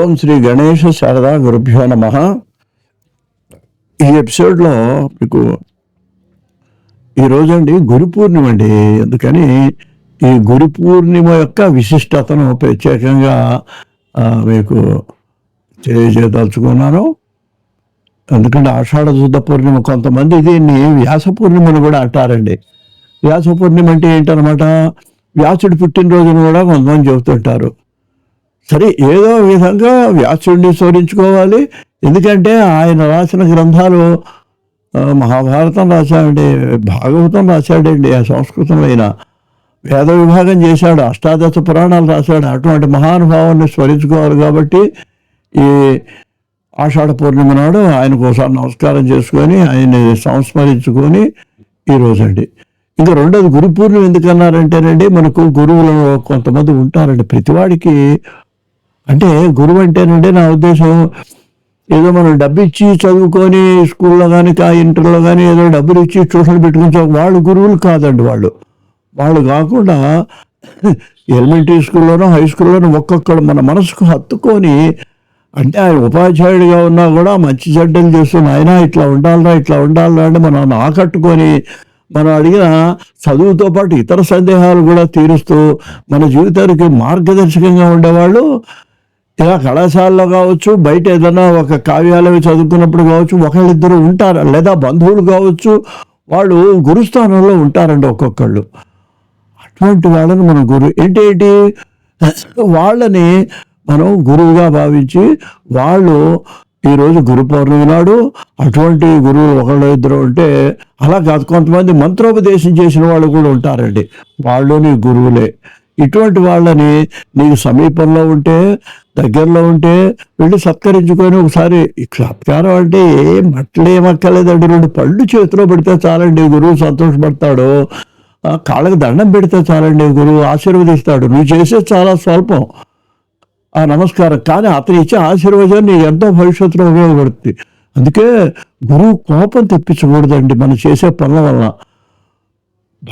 ఓం శ్రీ గణేష శారదా గురుభ్యో నమ. ఈ ఎపిసోడ్లో మీకు ఈరోజండి అండి గురు పూర్ణిమ అండి. అందుకని ఈ గురు పూర్ణిమ యొక్క విశిష్టతను ప్రత్యేకంగా మీకు తెలియజేయదలుచుకున్నాను. ఎందుకంటే ఆషాఢ శుద్ధ పూర్ణిమ కొంతమంది దీన్ని వ్యాస పూర్ణిమను కూడా అంటారండి. వ్యాస పూర్ణిమ అంటే ఏంటనమాట? వ్యాసుడి పుట్టినరోజును కూడా కొంతమంది చెబుతుంటారు. సరే ఏదో విధంగా వ్యాసుడిని స్మరించుకోవాలి. ఎందుకంటే ఆయన రాసిన గ్రంథాలు మహాభారతం రాశాడండి భాగవతం రాశాడండి ఆ సంస్కృతంలో అయినా. వేద విభాగం చేశాడు అష్టాదశ పురాణాలు రాశాడు అటువంటి మహానుభావాన్ని స్మరించుకోవాలి కాబట్టి ఈ ఆషాఢ పూర్ణిమ నాడు ఆయనకు ఒకసారి నమస్కారం చేసుకొని ఆయన్ని సంస్మరించుకొని ఈరోజు అండి ఇంకా రెండోది గురు పూర్ణిమ ఎందుకన్నారంటేనండి మనకు గురువులు కొంతమంది ఉంటారండి ప్రతివాడికి అంటే గురువు అంటేనంటే నా ఉద్దేశం ఏదో మనం డబ్బు ఇచ్చి చదువుకొని స్కూల్లో కానీ ఇంటర్లో కానీ ఏదో డబ్బులు ఇచ్చి ట్యూషన్ పెట్టుకుని వాళ్ళు గురువులు కాదండి వాళ్ళు. వాళ్ళు కాకుండా ఎలిమెంటరీ స్కూల్లోనో హై స్కూల్లోనో ఒక్కొక్కడు మన మనసుకు హత్తుకొని అంటే ఆయన ఉపాధ్యాయుడిగా ఉన్నా కూడా మంచి చెడ్డలు చేస్తున్న ఆయన ఇట్లా ఉండాలరా ఇట్లా ఉండాలరా అంటే మనం ఆకట్టుకొని మనం అడిగిన చదువుతో పాటు ఇతర సందేహాలు కూడా తీరుస్తూ మన జీవితానికి మార్గదర్శకంగా ఉండేవాళ్ళు. ఇలా కళాశాలలో కావచ్చు బయట ఏదైనా ఒక కావ్యాలయం చదువుకున్నప్పుడు కావచ్చు ఒకళ్ళిద్దరు ఉంటారు? లేదా బంధువులు కావచ్చు వాళ్ళు గురుస్థానంలో ఉంటారండి ఒక్కొక్కళ్ళు. అటువంటి వాళ్ళని మనం గురు ఏంటేంటి వాళ్ళని మనం గురువుగా భావించి వాళ్ళు ఈరోజు గురు పౌర్ణమి నాడు అటువంటి గురువులు ఒకళ్ళు ఇద్దరు ఉంటే అలా కాదు కొంతమంది మంత్రోపదేశం చేసిన వాళ్ళు కూడా ఉంటారండి. వాళ్ళు నీ గురువులే. ఇటువంటి వాళ్ళని నీకు సమీపంలో ఉంటే దగ్గరలో ఉంటే వెళ్ళి సత్కరించుకొని ఒకసారి సత్కారం అంటే ఏం మట్లేమక్కర్లేదండి రెండు పళ్ళు చేతిలో పెడితే చాలండి. గురువు సంతోషపడతాడు. కాళ్ళకి దండం పెడితే చాలండి. గురువు ఆశీర్వదిస్తాడు. నువ్వు చేసేది చాలా స్వల్పం. ఆ నమస్కారం. కానీ అతను ఇచ్చే ఆశీర్వచనం నీకు ఎంతో భవిష్యత్తులో ఉపయోగపడుతుంది. అందుకే గురువు కోపం తెప్పించకూడదండి. మనం చేసే పనుల వల్ల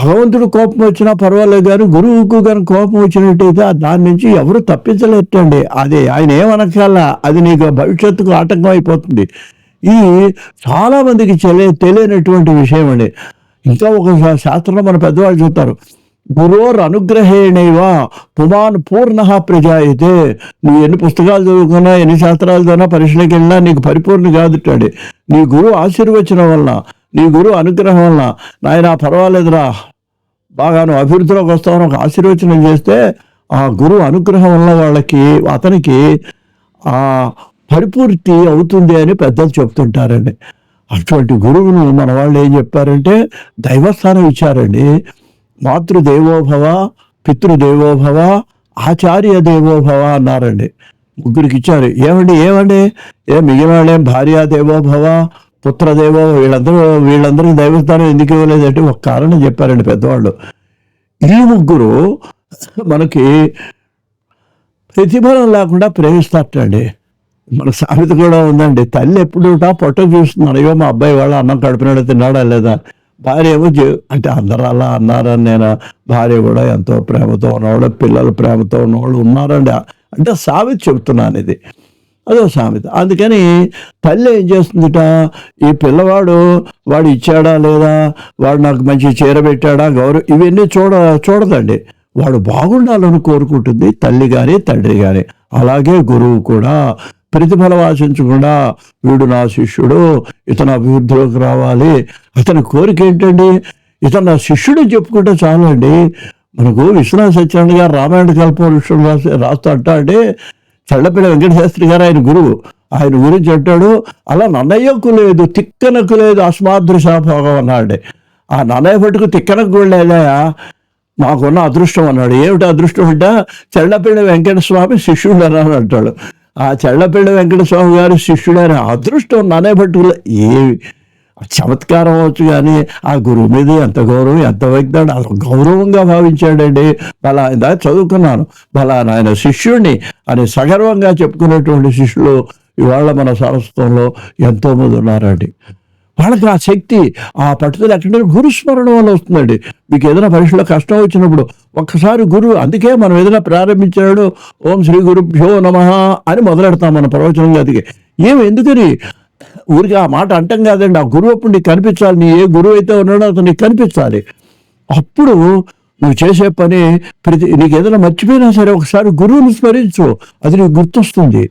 భగవంతుడు కోపం వచ్చినా పర్వాలేదు కానీ గురువుకు కానీ కోపం వచ్చినట్టయితే దాని నుంచి ఎవరు తప్పించలేటండి అది ఆయన ఏమనకాల అది నీకు భవిష్యత్తుకు ఆటంకం అయిపోతుంది. ఇది చాలామందికి తెలియ తెలియనటువంటి విషయం అండి. ఇంకా ఒక శాస్త్రంలో మన పెద్దవాళ్ళు చెప్తారు గురోర్ అనుగ్రహేణైవా పుమాన్ పూర్ణ ప్రజాయితే. నువ్వు ఎన్ని పుస్తకాలు చదువుకున్నా ఎన్ని శాస్త్రాలు చదివినా పరిశీలికి వెళ్ళినా నీకు పరిపూర్ణ కాదుటాడు. నీ గురువు ఆశీర్వచనం వల్ల నీ గురువు అనుగ్రహం వల్ల నాయన పర్వాలేదురా. బాగా నువ్వు అభివృద్ధిలోకి వస్తావని ఒక ఆశీర్వచనం చేస్తే ఆ గురువు అనుగ్రహం వల్ల వాళ్ళకి అతనికి ఆ పరిపూర్తి అవుతుంది అని పెద్దలు చెప్తుంటారండి. అటువంటి గురువును మన వాళ్ళు ఏం చెప్పారంటే దైవస్థానం ఇచ్చారండి. మాతృదేవోభవ పితృదేవోభవ ఆచార్య దేవోభవ అన్నారండి. ముగ్గురికి ఇచ్చారు. ఏమండి ఏమండి? ఏ మిగిలిన వాళ్ళేం భార్య దేవోభవ పుత్రదేవో వీళ్ళందరూ వీళ్ళందరికీ దైవస్థానం ఎందుకు ఇవ్వలేదంటే ఒక కారణం చెప్పారండి పెద్దవాళ్ళు. ఈ ముగ్గురు మనకి ప్రతిఫలం లేకుండా ప్రేమిస్తారటండి మన సామెత కూడా ఉందండి. తల్లి ఎప్పుడు పొట్ట చూస్తున్నాడు. అయ్యో మా అబ్బాయి వాళ్ళ అన్నం కడుపునాడు తిన్నాడా లేదా? భార్య ఏమో అంటే అందరూ అలా అన్నారని నేను భార్య కూడా ఎంతో ప్రేమతో ఉన్నవాళ్ళు పిల్లలు ప్రేమతో ఉన్నవాళ్ళు ఉన్నారండి. అంటే సామెత చెబుతున్నాను ఇది. అదో సామెత. అందుకని తల్లి ఏం చేస్తుందిట? ఈ పిల్లవాడు వాడు ఇచ్చాడా లేదా? వాడు నాకు మంచి చీర పెట్టాడా? గౌరవం ఇవన్నీ చూడ చూడదండి. వాడు బాగుండాలని కోరుకుంటుంది తల్లి కానీ తండ్రి కానీ అలాగే గురువు కూడా. ప్రతిఫలం ఆశించకుండా వీడు నా శిష్యుడు ఇతను అభివృద్ధిలోకి రావాలి. అతని కోరిక ఏంటండి? ఇతను నా శిష్యుడు చెప్పుకుంటే చాలండి. అండి మనకు విశ్వనాథ సత్యనారాయణ గారు రామాయణ కల్ప విషయం రాసి రాస్తా అంటే చల్లపిల్ల వెంకట శాస్త్రి గారు ఆయన గురువు. ఆయన గురించి అంటాడు అలా నన్నయ్యకు లేదు తిక్కనకు లేదు అస్మాదృశాభోగం అన్నాడు ఆ నన్నయ్య పట్టుకు తిక్కనకు కూడా లేదా మాకున్న అదృష్టం అన్నాడు. ఏమిటి అదృష్టం అంటే చెల్లపిల్ల వెంకట స్వామి శిష్యుడు అని అంటాడు. ఆ చెల్లపిల్ల వెంకట స్వామి గారు శిష్యుడని అదృష్టం నన్నే పట్టుకులే ఏవి చమత్కారం అవచ్చు కానీ ఆ గురువు మీద ఎంత గౌరవం ఎంత వ్యక్తాడు అసలు గౌరవంగా భావించాడండి. బలా ఇందా చదువుకున్నాను. బలా నాయన శిష్యుడిని అని సగర్వంగా చెప్పుకునేటువంటి శిష్యులు ఇవాళ మన సరస్వంలో ఎంతోమంది ఉన్నారండి. వాళ్ళకి ఆ శక్తి ఆ పట్టుదల ఎక్కడంటే గురుస్మరణ వల్ల వస్తుందండి. మీకు ఏదైనా పరీక్షలో కష్టం వచ్చినప్పుడు ఒక్కసారి గురువు అందుకే మనం ఏదైనా ప్రారంభించాడు ఓం శ్రీ గురుభ్యో నమ అని మొదలెడతాం మన ప్రవచనం గదికి ఏమి ఎందుకని? ఊరికి ఆ మాట అంటాం కాదండి. ఆ గురువు అప్పుడు నీకు కనిపించాలి. నీ ఏ గురువు అయితే ఉన్నాడో అతను నీకు కనిపించాలి. అప్పుడు నువ్వు చేసే పని ప్రతి నీకు ఏదైనా మర్చిపోయినా సరే ఒకసారి గురువుని స్మరించు. అది నీకు గుర్తొస్తుంది.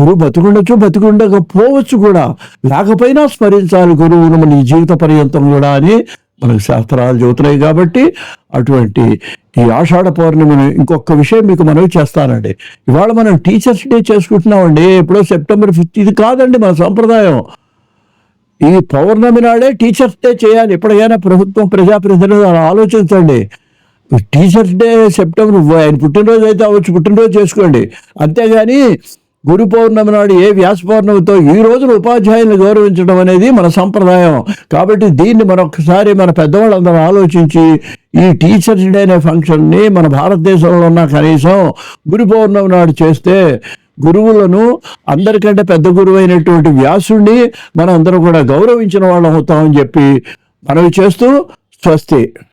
గురువు బతుకుండొచ్చు బతుకుండకపోవచ్చు కూడా. లేకపోయినా స్మరించాలి గురువును నీ జీవిత పర్యంతం కూడా అని మనకు శాస్త్రాలు చెబుతున్నాయి కాబట్టి అటువంటి ఈ ఆషాఢ పౌర్ణమిని ఇంకొక విషయం మీకు మనవి చేస్తానండి. ఇవాళ మనం టీచర్స్ డే చేసుకుంటున్నామండి. ఎప్పుడో సెప్టెంబర్ ఫిఫ్త్ ఇది కాదండి మన సంప్రదాయం. ఈ పౌర్ణమి నాడే టీచర్స్ డే చేయాలి. ఎప్పుడైనా ప్రభుత్వం ప్రజాప్రతినిధులు అలా ఆలోచించండి. టీచర్స్ డే సెప్టెంబర్ ఆయన పుట్టినరోజు అయితే అవ్వచ్చు. పుట్టినరోజు చేసుకోండి. అంతేగాని గురు పౌర్ణమి నాడు ఏ వ్యాస పౌర్ణమితో ఈ రోజున ఉపాధ్యాయులను గౌరవించడం అనేది మన సంప్రదాయం. కాబట్టి దీన్ని మరొకసారి మన పెద్దవాళ్ళందరూ ఆలోచించి ఈ టీచర్స్ డే అనే ఫంక్షన్ని మన భారతదేశంలో ఉన్న కనీసం గురు పౌర్ణమి నాడు చేస్తే గురువులను అందరికంటే పెద్ద గురువు అయినటువంటి వ్యాసుడిని మనం అందరం కూడా గౌరవించిన వాళ్ళం అవుతామని చెప్పి మనవి చేస్తూ స్వస్తి.